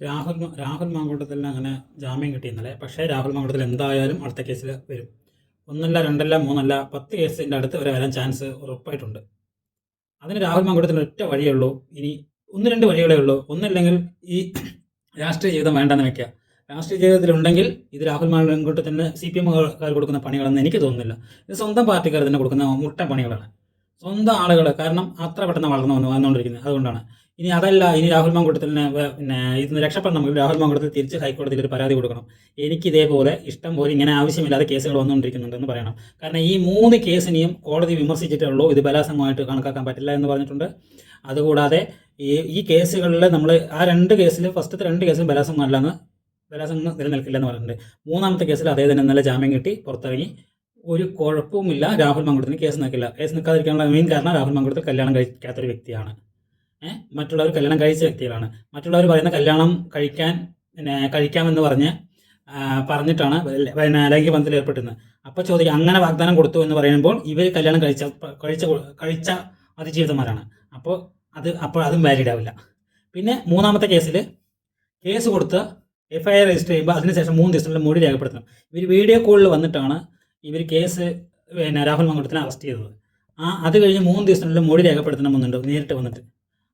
രാഹുൽ രാഹുൽ മാങ്കൂട്ടത്തിന് അങ്ങനെ ജാമ്യം കിട്ടി ഇന്നലെ. പക്ഷേ രാഹുൽ മാങ്കൂട്ടത്തിൽ എന്തായാലും അടുത്ത കേസിൽ വരും. ഒന്നല്ല രണ്ടല്ല മൂന്നല്ല പത്ത് കേസിന്റെ അടുത്ത് വരെ വരാൻ ചാൻസ് ഉറപ്പായിട്ടുണ്ട്. അതിന് രാഹുൽ മാങ്കൂട്ടത്തിന് ഒറ്റ വഴിയേ ഉള്ളൂ. ഇനി ഒന്ന് രണ്ട് വഴികളേ ഉള്ളൂ. ഒന്നില്ലെങ്കിൽ ഈ രാഷ്ട്രീയ ജീവിതം വേണ്ടെന്ന് വെക്കുക. രാഷ്ട്രീയ ജീവിതത്തിലുണ്ടെങ്കിൽ ഇത് രാഹുൽ മാങ്കൂട്ടത്തിന് സി പി എമ്മുകാർ കൊടുക്കുന്ന പണികളെന്ന് എനിക്ക് തോന്നുന്നില്ല. ഇത് സ്വന്തം പാർട്ടിക്കാർ തന്നെ കൊടുക്കുന്ന മുട്ട പണികളാണ്. സ്വന്തം ആളുകൾ കാരണം അത്ര പെട്ടെന്ന് വളർന്നു വന്നു വന്നുകൊണ്ടിരിക്കുന്നത്. അതുകൊണ്ടാണ്. ഇനി അതല്ല ഇനി രാഹുൽ മാങ്കൂട്ടത്തിന് പിന്നെ ഇതിന് രക്ഷപ്പെടണം നമുക്ക് രാഹുൽ മാങ്കൂട്ടത്തിൽ തിരിച്ച് ഹൈക്കോടതിയിൽ ഒരു പരാതി കൊടുക്കണം. എനിക്ക് ഇതേപോലെ ഇഷ്ടം പോലെ ഇങ്ങനെ ആവശ്യമില്ലാതെ കേസുകൾ വന്നുകൊണ്ടിരിക്കുന്നുണ്ടെന്ന് പറയണം. കാരണം ഈ മൂന്ന് കേസിനെയും കോടതി വിമർശിച്ചിട്ടുള്ളൂ. ഇത് ബലാസംഗമായിട്ട് കണക്കാക്കാൻ പറ്റില്ല എന്ന് പറഞ്ഞിട്ടുണ്ട്. അതുകൂടാതെ ഈ ഈ കേസുകളിൽ നമ്മൾ ആ രണ്ട് കേസിൽ ഫസ്റ്റത്തെ രണ്ട് കേസിലും ബലാത്സംഗം അല്ലെന്ന് ബലാത്സംഗം നിലനിൽക്കില്ലെന്ന് പറഞ്ഞിട്ടുണ്ട്. മൂന്നാമത്തെ കേസിൽ അതേ തന്നെ ഇന്നലെ ജാമ്യം കിട്ടി പുറത്തിറങ്ങി. ഒരു കുഴപ്പവുമില്ല. രാഹുൽ മങ്കുടത്തിന് കേസ് നിൽക്കില്ല. കേസ് നിൽക്കാതിരിക്കാനുള്ള മെയിൻ കാരണം രാഹുൽ മങ്കുടത്തിൽ കല്യാണം കഴിക്കാത്തൊരു വ്യക്തിയാണ്. മറ്റുള്ളവർ കല്യാണം കഴിച്ച വ്യക്തികളാണ്. മറ്റുള്ളവർ പറയുന്ന കല്യാണം കഴിക്കാൻ പിന്നെ കഴിക്കാമെന്ന് പറഞ്ഞ് പറഞ്ഞിട്ടാണ് പിന്നെ ലൈംഗിക ബന്ധത്തിൽ ഏർപ്പെട്ടുന്നത് അപ്പോൾ ചോദിക്കുക അങ്ങനെ വാഗ്ദാനം കൊടുത്തു എന്ന് പറയുമ്പോൾ ഇവർ കല്യാണം കഴിച്ച കഴിച്ച കഴിച്ച അതിജീവിതന്മാരാണ്. അപ്പോൾ അത് അപ്പോൾ അതും വാലിഡ് ആവില്ല. പിന്നെ മൂന്നാമത്തെ കേസിൽ കേസ് കൊടുത്ത് എഫ് ഐ ആർ രജിസ്റ്റർ ചെയ്യുമ്പോൾ അതിനുശേഷം മൂന്ന് ദിവസത്തിനുള്ളിൽ മൊഴി രേഖപ്പെടുത്തണം. ഇവർ വീഡിയോ കോളിൽ വന്നിട്ടാണ് ഇവർ കേസ് പിന്നെ രാഹുൽ മങ്കുടത്തിനെ അറസ്റ്റ് ചെയ്തത്. ആ അത് കഴിഞ്ഞ് മൂന്ന് ദിവസത്തിനുള്ളിൽ മൊഴി രേഖപ്പെടുത്തണമെന്നുണ്ട് നേരിട്ട് വന്നിട്ട്.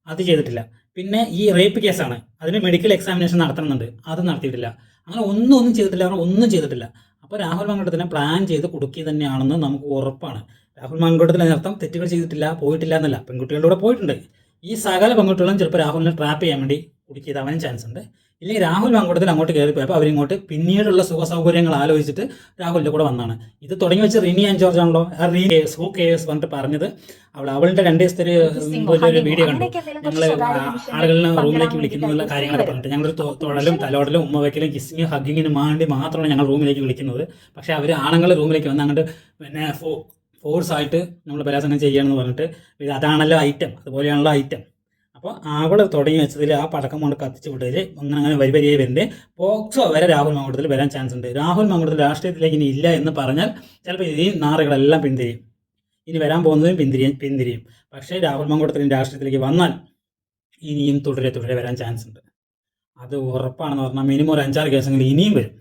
അത് ചെയ്തിട്ടില്ല. പിന്നെ ഈ റേപ്പ് കേസാണ് അതിന് മെഡിക്കൽ എക്സാമിനേഷൻ നടത്തണമെന്നുണ്ട്. അത് നടത്തിയിട്ടില്ല. അങ്ങനെ ഒന്നും ഒന്നും ചെയ്തിട്ടില്ല. അവർ ഒന്നും ചെയ്തിട്ടില്ല. അപ്പോൾ രാഹുൽ മങ്കുടത്തിനെ പ്ലാൻ ചെയ്ത് കൊടുക്കുക തന്നെയാണെന്ന് നമുക്ക് ഉറപ്പാണ്. രാഹുൽ മങ്കുടത്തിൽ അതിനർത്ഥം തെറ്റുകൾ ചെയ്തിട്ടില്ല പോയിട്ടില്ല എന്നല്ല. പെൺകുട്ടികളുടെ കൂടെ പോയിട്ടുണ്ട്. ഈ സകല പെൺകുട്ടികളും ചിലപ്പോൾ രാഹുലിനെ ട്രാപ്പ് ചെയ്യാൻ വേണ്ടി കുടുക്കിയതാവാനും ചാൻസ് ഉണ്ട്. ഇല്ലെങ്കിൽ രാഹുൽ മങ്കുടത്തിൽ അങ്ങോട്ട് കയറി പോയപ്പോൾ അവരിങ്ങോട്ട് പിന്നീടുള്ള സുഖ സൗകര്യങ്ങൾ ആലോചിച്ചിട്ട് രാഹുലിന്റെ കൂടെ വന്നാണ്. ഇത് തുടങ്ങി വെച്ച് റിനി ആൻഡ് ജോർജ് ആണല്ലോ. ആ റീ കേസ് ഹൂ കേസ് പറഞ്ഞിട്ട് പറഞ്ഞത്. അവൾ അവളുടെ രണ്ട് ദിവസത്തെ ഒരു ഒരു വീഡിയോ കണ്ടു. ഞങ്ങൾ ആളുകളിനെ റൂമിലേക്ക് വിളിക്കുന്നുള്ള കാര്യങ്ങളൊക്കെ പറഞ്ഞിട്ട് ഞങ്ങൾ തൊടലും തലോടലും ഉമ്മ വയ്ക്കലും കിസ്സിങ് ഹഗ്ഗിങ്ങിന് വേണ്ടി മാത്രമാണ് ഞങ്ങൾ റൂമിലേക്ക് വിളിക്കുന്നത്. പക്ഷേ അവർ ആണുങ്ങൾ റൂമിലേക്ക് വന്ന് അങ്ങോട്ട് പിന്നെ ഫോഴ്സ് ആയിട്ട് നമ്മൾ ബലാത്സംഗം ചെയ്യണമെന്ന് പറഞ്ഞിട്ട് അതാണല്ലോ ഐറ്റം അതുപോലെയാണല്ലോ ഐറ്റം അപ്പോൾ അവൾ തുടങ്ങി വെച്ചതിൽ ആ പടക്കം കൊണ്ട് കത്തിച്ച് വിട്ടതിൽ അങ്ങനെ അങ്ങനെ വരി വരിയായി വരുന്നത് പോക്സോ വരെ രാഹുൽ മങ്കുടത്തിൽ വരാൻ ചാൻസ് ഉണ്ട്. രാഹുൽ മങ്കുടത്തിൽ രാഷ്ട്രീയത്തിലേക്ക് ഇനി ഇല്ല എന്ന് പറഞ്ഞാൽ ചിലപ്പോൾ ഈ നാറുകളെല്ലാം പിന്തിരിയും. ഇനി വരാൻ പോകുന്നതും പിന്തിരിയും പിന്തിരിയും. പക്ഷേ രാഹുൽ മങ്കുടത്തിൽ രാഷ്ട്രീയത്തിലേക്ക് വന്നാൽ ഇനിയും തുടരെ തുടരെ വരാൻ ചാൻസ് ഉണ്ട്. അത് ഉറപ്പാണെന്ന് പറഞ്ഞാൽ മിനിമം ഒരു അഞ്ചാറ് കേസെങ്കിലും ഇനിയും വരും.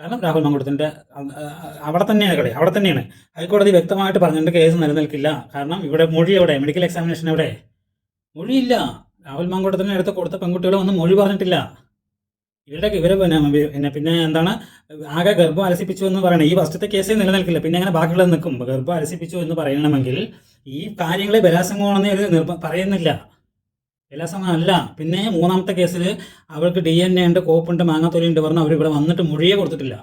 കാരണം രാഹുൽ മങ്കുടത്തിന്റെ അവിടെ തന്നെയാണ് കളി അവിടെ തന്നെയാണ്. ഹൈക്കോടതി വ്യക്തമായിട്ട് പറഞ്ഞിട്ട് കേസ് നിലനിൽക്കില്ല. കാരണം ഇവിടെ മൊഴി എവിടെ? മെഡിക്കൽ എക്സാമിനേഷൻ എവിടെ? മൊഴിയില്ല. രാഹുൽ മങ്കോട്ടത്തിന് അടുത്ത് കൊടുത്ത പെൺകുട്ടികൾ ഒന്നും മൊഴി പറഞ്ഞിട്ടില്ല. ഇവരുടെ ഇവരെ പിന്നെ പിന്നെ എന്താണ്? ആകെ ഗർഭം അലസിപ്പിച്ചു എന്ന് പറയണം. ഈ ഫസ്റ്റത്തെ കേസേ നിലനിൽക്കില്ല. പിന്നെ അങ്ങനെ ബാക്കിയുള്ളത് നിൽക്കും. ഗർഭം അലസിപ്പിച്ചു എന്ന് പറയണമെങ്കിൽ ഈ കാര്യങ്ങളെ ബലാസംഗമാണെന്ന് അവർ നിർബ പറയുന്നില്ല. ബലാസംഗമല്ല പിന്നെ മൂന്നാമത്തെ കേസിൽ അവർക്ക് ഡി എൻ എ ഉണ്ട് കോപ്പുണ്ട് മാങ്ങാത്തൊലി ഉണ്ട് പറഞ്ഞ് അവർ ഇവിടെ വന്നിട്ട് മൊഴിയെ കൊടുത്തിട്ടില്ല.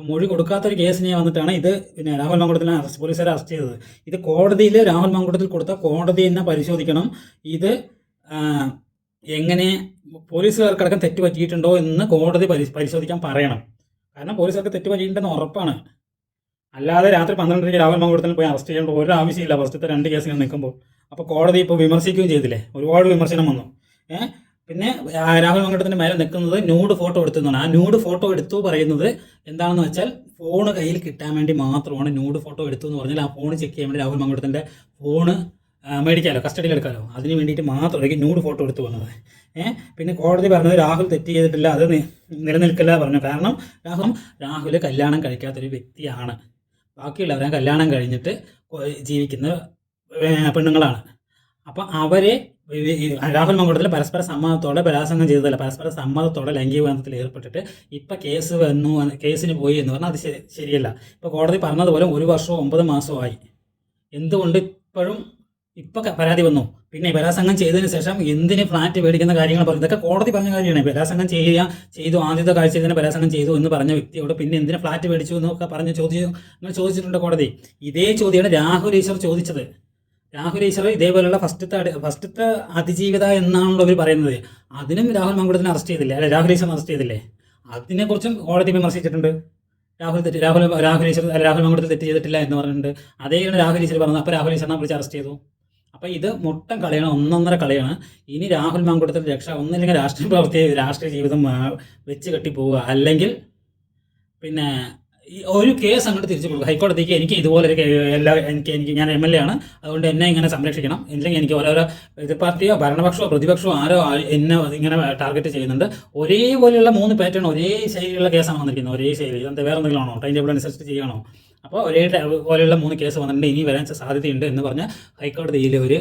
അപ്പം മൊഴി കൊടുക്കാത്തൊരു കേസിനെ വന്നിട്ടാണ് ഇത് പിന്നെ രാഹുൽ മങ്കുടത്തിനെ അറസ്റ്റ് പോലീസുകാർ അറസ്റ്റ് ചെയ്തത്. ഇത് കോടതിയിൽ രാഹുൽ മങ്കുടത്തിൽ കൊടുത്ത കോടതി തന്നെ പരിശോധിക്കണം. ഇത് എങ്ങനെ പോലീസുകാർക്കടക്കം തെറ്റ് പറ്റിയിട്ടുണ്ടോ എന്ന് കോടതി പരി- പരിശോധിക്കാൻ പറയണം. കാരണം പോലീസുകാർക്ക് തെറ്റ് പറ്റിയിട്ടുണ്ടെന്ന് ഉറപ്പാണ്. അല്ലാതെ രാത്രി പന്ത്രണ്ടരയ്ക്ക് രാഹുൽ മങ്കുടത്തിൽ പോയി അറസ്റ്റ് ചെയ്യേണ്ട ഒരു ആവശ്യമില്ല. ഫസ്റ്റത്തെ രണ്ട് കേസുകൾ നിൽക്കുമ്പോൾ. അപ്പോൾ കോടതി ഇപ്പോൾ വിമർശിക്കുകയും ചെയ്തില്ലേ? ഒരുപാട് വിമർശനം വന്നു. ഏഹ് പിന്നെ രാഹുൽ മങ്കടത്തിന്റെ മേലെ നിൽക്കുന്നത് ന്യൂഡ് ഫോട്ടോ എടുത്തെന്നാണ്. ആ ന്യൂഡ് ഫോട്ടോ എടുത്തു പറയുന്നത് എന്താണെന്ന് വെച്ചാൽ ഫോൺ കയ്യിൽ കിട്ടാൻ വേണ്ടി മാത്രമാണ് ന്യൂഡ് ഫോട്ടോ എടുത്തു എന്ന് പറഞ്ഞാൽ ആ ഫോൺ ചെക്ക് ചെയ്യാൻ വേണ്ടി രാഹുൽ മങ്കടത്തിന്റെ ഫോണ് മേടിക്കാലോ കസ്റ്റഡിയിൽ എടുക്കാമല്ലോ അതിന് വേണ്ടിയിട്ട് മാത്രമായിരിക്കും ന്യൂഡ് ഫോട്ടോ എടുത്തു വന്നത്. ഏഹ് പിന്നെ കോടതി പറഞ്ഞത് രാഹുൽ തെറ്റ് ചെയ്തിട്ടില്ല അത് നിലനിൽക്കില്ല പറഞ്ഞു. കാരണം രാഹുൽ രാഹുൽ കല്യാണം കഴിക്കാത്തൊരു വ്യക്തിയാണ്. ബാക്കിയുള്ളവരെ കല്യാണം കഴിഞ്ഞിട്ട് ജീവിക്കുന്ന പെണ്ണുങ്ങളാണ്. അപ്പം അവരെ രാഹുൽ മങ്കുടത്തിൽ പരസ്പര സമ്മതത്തോടെ ബലാത്സംഗം ചെയ്തതല്ല. പരസ്പര സമ്മതത്തോടെ ലൈംഗിക ബന്ധത്തിൽ ഏർപ്പെട്ടിട്ട് ഇപ്പം കേസ് വന്നു കേസിന് പോയി എന്ന് പറഞ്ഞാൽ അത് ശരി- ശരിയല്ല. ഇപ്പോൾ കോടതി പറഞ്ഞതുപോലെ ഒരു വർഷവും ഒമ്പത് മാസവും ആയി. എന്തുകൊണ്ട് ഇപ്പോഴും ഇപ്പം പരാതി വന്നു. പിന്നെ ബലാസംഗം ചെയ്തതിന് ശേഷം എന്തിന് ഫ്ലാറ്റ് മേടിക്കുന്ന കാര്യങ്ങൾ പറഞ്ഞു. ഇതൊക്കെ കോടതി പറഞ്ഞ കാര്യമാണ്. ബലാത്സംഗം ചെയ്യുക ചെയ്തു. ആദ്യത്തെ കാഴ്ച ഇതിനെ ബലാത്സംഗം ചെയ്തു എന്ന് പറഞ്ഞ വ്യക്തിയോട് പിന്നെ എന്തിന് ഫ്ലാറ്റ് മേടിച്ചു എന്നൊക്കെ പറഞ്ഞ് ചോദിച്ചു അങ്ങനെ ചോദിച്ചിട്ടുണ്ട് കോടതി. ഇതേ ചോദ്യമാണ് രാഹുൽ ഈശ്വർ ചോദിച്ചത്. രാഹുൽ ഈശ്വർ ഇതേപോലെയുള്ള ഫസ്റ്റത്തെ ഫസ്റ്റത്തെ അതിജീവിത എന്നാണല്ലോ അവർ പറയുന്നത്. അതിനും രാഹുൽ മങ്കുളത്തിനെ അറസ്റ്റ് ചെയ്തില്ലേ? അല്ലെ രാഹുൽ ഈശ്വർ അറസ്റ്റ് ചെയ്തില്ലേ? അതിനെക്കുറിച്ചും കോടതി വിമർശിച്ചിട്ടുണ്ട്. രാഹുൽ തെറ്റ് രാഹുൽ രാഹുൽ ഈശ്വർ രാഹുൽ മങ്കുളത്തിൽ തെറ്റ് ചെയ്തിട്ടില്ല എന്ന് പറഞ്ഞിട്ടുണ്ട്. അതേയാണ് രാഹുൽ ഈശ്വർ പറഞ്ഞത് അപ്പോൾ രാഹുൽ ഈശ്വറിനെ വിളിച്ച് അറസ്റ്റ് ചെയ്തു. അപ്പോൾ ഇത് മുട്ടം കളിയാണ് ഒന്നൊന്നര കളിയാണ്. ഇനി രാഹുൽ മങ്കുടത്തിൽ രക്ഷ ഒന്നില്ലെങ്കിൽ രാഷ്ട്രീയ പ്രവർത്തി രാഷ്ട്രീയ ജീവിതം വെച്ച് കെട്ടി പോവുക അല്ലെങ്കിൽ പിന്നെ ഒരു കേസ് അങ്ങോട്ട് തിരിച്ചു കൊടുക്കും. ഹൈക്കോടതിക്ക് എനിക്ക് ഇതുപോലെ എല്ലാ എനിക്ക് എനിക്ക് ഞാൻ എം എൽ എ ആണ്. അതുകൊണ്ട് എന്നെ ഇങ്ങനെ സംരക്ഷിക്കണം. ഇല്ലെങ്കിൽ എനിക്ക് ഓരോരോ എതിർ പാർട്ടിയോ ഭരണപക്ഷമോ പ്രതിപക്ഷമോ ആരോ എന്നെ ഇങ്ങനെ ടാർഗറ്റ് ചെയ്യുന്നുണ്ട്. ഒരേപോലെയുള്ള മൂന്ന് പാറ്റേൺ ഒരേ ശൈലിയുള്ള കേസാണ് വന്നിരിക്കുന്നത്. ഒരേ ശൈലി. എന്താ വേറെ എന്തെങ്കിലും ആണോ? ടൈം ടേബിൾ അനുസരിച്ച് ചെയ്യണോ? അപ്പോൾ ഒരേ പോലെയുള്ള മൂന്ന് കേസ് വന്നിട്ടുണ്ട്. ഇനി വരാൻ സാധ്യതയുണ്ട് എന്ന് പറഞ്ഞ് ഹൈക്കോടതിയിൽ ഒരു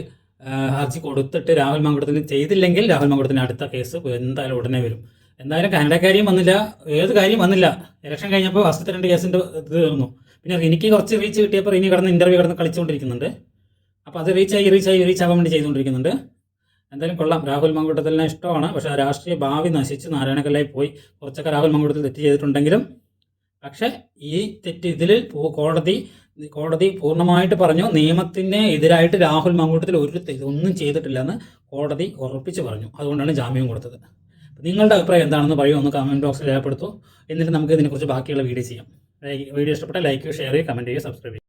ഹർജി കൊടുത്തിട്ട് രാഹുൽ മങ്കുടത്തിന് ചെയ്തില്ലെങ്കിൽ രാഹുൽ മങ്കുടത്തിന് അടുത്ത കേസ് എന്തായാലും ഉടനെ വരും. എന്തായാലും കാനഡ കാര്യം വന്നില്ല. ഏത് കാര്യം വന്നില്ല. ഇലക്ഷൻ കഴിഞ്ഞപ്പോൾ ഫസ്റ്റത്തെ രണ്ട് കേസിന്റെ ഇത് തീർന്നു. പിന്നെ എനിക്ക് കുറച്ച് റീച്ച് കിട്ടിയപ്പോൾ ഇനി കിടന്ന് ഇന്റർവ്യൂ കിടന്ന് കളിച്ചുകൊണ്ടിരിക്കുന്നുണ്ട് അപ്പോൾ അത് റീച്ചായി റീച്ചായി റീച്ച് ആവാൻ വേണ്ടി ചെയ്തുകൊണ്ടിരിക്കുന്നുണ്ട്. എന്തായാലും കൊള്ളാം. രാഹുൽ മങ്കൂട്ടത്തിലെ ഇഷ്ടമാണ്. പക്ഷേ രാഷ്ട്രീയ ഭാവി നശിച്ച് നാരായണക്കല്ലായി പോയി. കുറച്ചൊക്കെ രാഹുൽ മങ്കൂട്ടത്തിൽ തെറ്റ് ചെയ്തിട്ടുണ്ടെങ്കിലും. പക്ഷേ ഈ തെറ്റ് ഇതിൽ കോടതി കോടതി പൂർണമായിട്ട് പറഞ്ഞു നിയമത്തിന് എതിരായിട്ട് രാഹുൽ മങ്കൂട്ടത്തിൽ ഒരു ഒന്നും ചെയ്തിട്ടില്ലെന്ന് കോടതി ഉറപ്പിച്ച് പറഞ്ഞു. അതുകൊണ്ടാണ് ജാമ്യം കൊടുത്തത്. നിങ്ങളുടെ അഭിപ്രായം എന്താണെന്ന് പറയൂ ഒന്ന് കമന്റ് ബോക്സിൽ രേഖപ്പെടുത്തൂ. എന്നിട്ട് നമുക്ക് ഇതിനെക്കുറിച്ച് ബാക്കിയുള്ള വീഡിയോ ചെയ്യാം. വീഡിയോ ഇഷ്ടപ്പെട്ട ലൈക്ക് ചെയ്യുക ഷെയർ ചെയ്യുക കമന്റ് ചെയ്യുക സബ്സ്ക്രൈബ് ചെയ്യുക